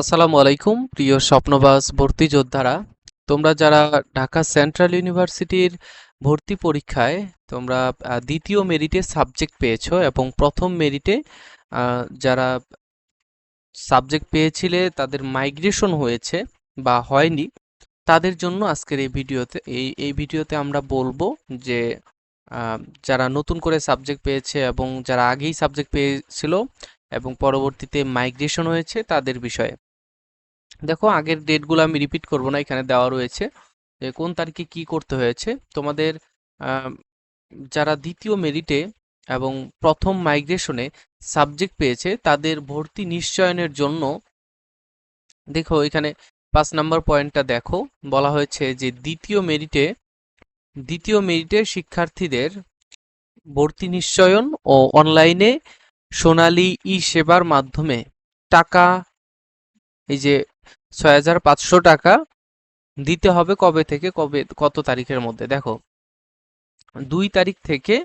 আসসালামু আলাইকুম, প্রিয় স্বপ্নবাস ভর্তি যোদ্ধারা। তোমরা যারা ঢাকা সেন্ট্রাল ইউনিভার্সিটির ভর্তি পরীক্ষায় তোমরা দ্বিতীয় মেরিটে সাবজেক্ট পেয়েছ এবং প্রথম মেরিটে যারা সাবজেক্ট পেয়েছিলে তাদের মাইগ্রেশন হয়েছে বা হয়নি, তাদের জন্য আজকের এই ভিডিওতে, এই এই ভিডিওতে আমরা বলব যে যারা নতুন করে সাবজেক্ট পেয়েছে এবং যারা আগেই সাবজেক্ট পেয়েছিল এবং পরবর্তীতে মাইগ্রেশন হয়েছে তাদের বিষয়ে। দেখো, আগের ডেটগুলো আমি রিপিট করব না, এখানে দেওয়া রয়েছে যে কোন তারিখে কি করতে হয়েছে। তোমাদের যারা দ্বিতীয় মেরিটে এবং প্রথম মাইগ্রেশনে সাবজেক্ট পেয়েছে, তাদের ভর্তি নিশ্চয়নের জন্য দেখো, এখানে পাঁচ নম্বর পয়েন্টটা দেখো। বলা হয়েছে যে দ্বিতীয় মেরিটে দ্বিতীয় মেরিটে শিক্ষার্থীদের ভর্তি নিশ্চয়ন ও অনলাইনে সোনালী ই সেবার মাধ্যমে টাকা, এই যে ছয় হাজার পাঁচশো টাকা দিতে হবে কবে থেকে? কবে, কত তারিখের মধ্যে? দেখো, দুই তারিখ থেকে,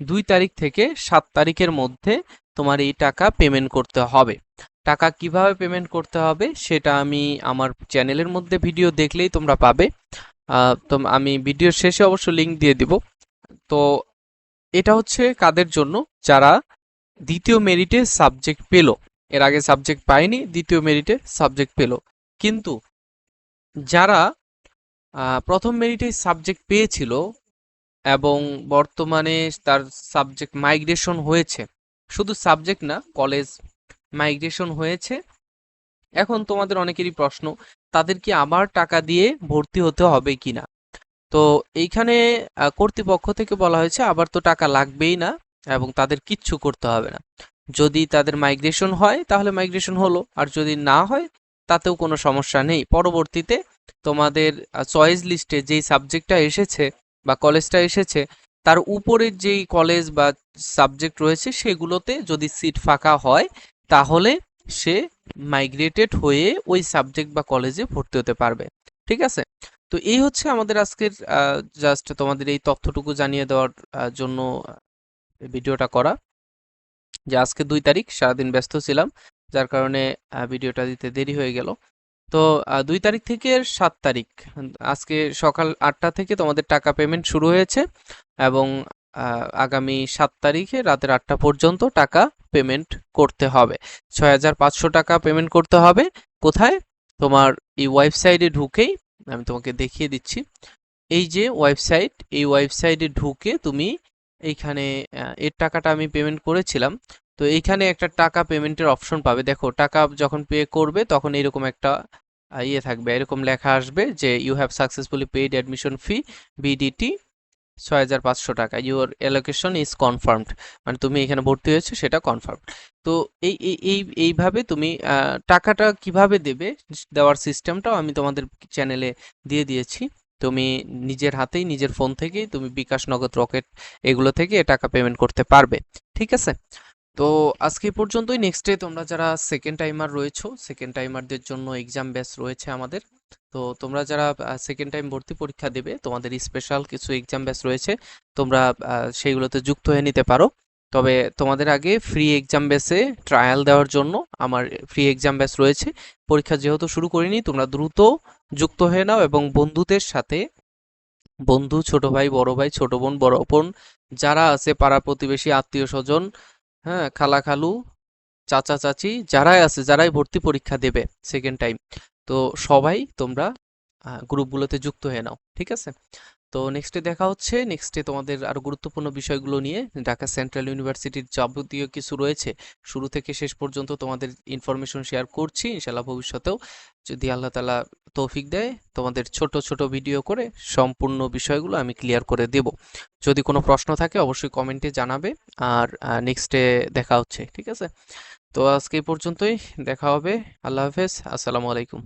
দুই তারিখ থেকে সাত তারিখের মধ্যে তোমার এই টাকা পেমেন্ট করতে হবে। টাকা কীভাবে পেমেন্ট করতে হবে সেটা আমি আমার চ্যানেলের মধ্যে ভিডিও দেখলেই তোমরা পাবে। তো আমি ভিডিওর শেষে অবশ্য লিংক দিয়ে দিব। তো এটা হচ্ছে কাদের জন্য? যারা দ্বিতীয় মেরিটে সাবজেক্ট পেল। এর আগে সাবজেক্ট পায়নি দ্বিতীয় মেরিটে সাবজেক্ট পেল। কিন্তু যারা প্রথম মেরিটে সাবজেক্ট পেয়েছিল এবং বর্তমানে তার সাবজেক্ট মাইগ্রেশন হয়েছে, শুধু সাবজেক্ট না কলেজ মাইগ্রেশন হয়েছে। এখন তোমাদের অনেকেরই প্রশ্ন, তাদের কি আবার টাকা দিয়ে ভর্তি হতে হবে কিনা তো এইখানে কর্তৃপক্ষ থেকে বলা হয়েছে, আবার তো টাকা লাগবেই না এবং তাদের কিচ্ছু করতে হবে না। যদি তাদের মাইগ্রেশন হয়, তাহলে মাইগ্রেশন হলো। আর যদি না হয়, তাতেও কোনো সমস্যা নেই। পরবর্তীতে তোমাদের চয়েস লিস্টে যেই সাবজেক্টটা এসেছে বা কলেজটা এসেছে, তার উপরের যেই কলেজ বা সাবজেক্ট রয়েছে, সেগুলোতে যদি সিট ফাঁকা হয়, তাহলে সে মাইগ্রেটেড হয়ে ওই সাবজেক্ট বা কলেজে ভর্তি হতে পারবে। ঠিক আছে? তো এই হচ্ছে আমাদের আজকের জাস্ট তোমাদের এই তথ্যটুকু জানিয়ে দেওয়ার জন্য ভিডিওটা করা। যে আজকে দুই তারিখ, সারাদিন ব্যস্ত ছিলাম, যার কারণে ভিডিওটা দিতে দেরি হয়ে গেল। তো দুই তারিখ থেকে সাত তারিখ, আজকে সকাল আটটা থেকে তোমাদের টাকা পেমেন্ট শুরু হয়েছে এবং আগামী সাত তারিখে রাতের আটটা পর্যন্ত টাকা পেমেন্ট করতে হবে। ছয় হাজার পাঁচশো টাকা পেমেন্ট করতে হবে। কোথায়? তোমার এই ওয়েবসাইটে ঢুকেই আমি তোমাকে দেখিয়ে দিচ্ছি। এই যে ওয়েবসাইট এই ওয়েবসাইটে ঢুকে তুমি এইখানে এর টাকাটা আমি পেমেন্ট করেছিলাম। তো এইখানে একটা টাকা পেমেন্টের অপশন পাবে। দেখো, টাকা যখন পে করবে, তখন এরকম একটা ইয়ে থাকবে। এরকম লেখা আসবে যে you have successfully paid admission fee BDT ছয় হাজার পাঁচশো টাকা। ইউর অ্যালোকেশন ইজ কনফার্মড মানে তুমি এখানে ভর্তি হয়েছো, সেটা কনফার্ম তো এই এই এই, এইভাবে তুমি টাকাটা কীভাবে দেবে দেওয়ার সিস্টেমটাও আমি তোমাদের চ্যানেলে দিয়ে দিয়েছি। তুমি নিজের হাতেই, নিজের ফোন থেকেই তুমি বিকাশ নগদ রকেট এগুলো থেকে টাকা পেমেন্ট করতে পারবে, ঠিক আছে? তো আজকে পর্যন্তই। নেক্সট ডে তোমরা যারা সেকেন্ড টাইমার রয়েছো সেকেন্ড টাইমারদের জন্য এক্সাম ব্যাচ রয়েছে আমাদের। তো তোমরা যারা সেকেন্ড টাইম ভর্তি পরীক্ষা দেবে, তোমাদের স্পেশাল কিছু এক্সাম ব্যাচ রয়েছে, তোমরা সেইগুলোতে যুক্ত হয়ে নিতে পারো। তবে তোমাদের আগে ফ্রি এক্সাম বেসে ট্রায়াল দেওয়ার জন্য আমার ফ্রি এক্সাম ব্যাচ রয়েছে। পরীক্ষা যেহেতু শুরু করিনি, তোমরা দ্রুত যুক্ত হয়ে নাও এবং বন্ধুদের সাথে, বন্ধু, ছোট ভাই, বড় ভাই, ছোট বোন, বড় বোন, যারা আছে পাড়া প্রতিবেশী, আত্মীয় স্বজন হ্যাঁ খালা খালু, চাচা চাচি, যারাই আছে, যারাই ভর্তি পরীক্ষা দেবে সেকেন্ড টাইম তো সবাই তোমরা গ্রুপগুলোতে যুক্ত হয়ে নাও, ঠিক আছে? তো নেক্সটে দেখা হচ্ছে নেক্সটে তোমাদের আরও গুরুত্বপূর্ণ বিষয়গুলো নিয়ে ঢাকা সেন্ট্রাল ইউনিভার্সিটির যাবতীয় কিছু রয়েছে। শুরু থেকে শেষ পর্যন্ত তোমাদের ইনফরমেশন শেয়ার করছি ইনশাল্লাহ ভবিষ্যতেও। যদি আল্লাহ তাআলা তৌফিক দেয়, তোমাদের ছোট ছোট ভিডিও করে সম্পূর্ণ বিষয়গুলো আমি ক্লিয়ার করে দেব। যদি কোনো প্রশ্ন থাকে, অবশ্যই কমেন্টে জানাবে। আর নেক্সটে দেখা হচ্ছে, ঠিক আছে? তো আজকে এই পর্যন্তই, দেখা হবে। আল্লাহ হাফেজ, আসসালামু আলাইকুম।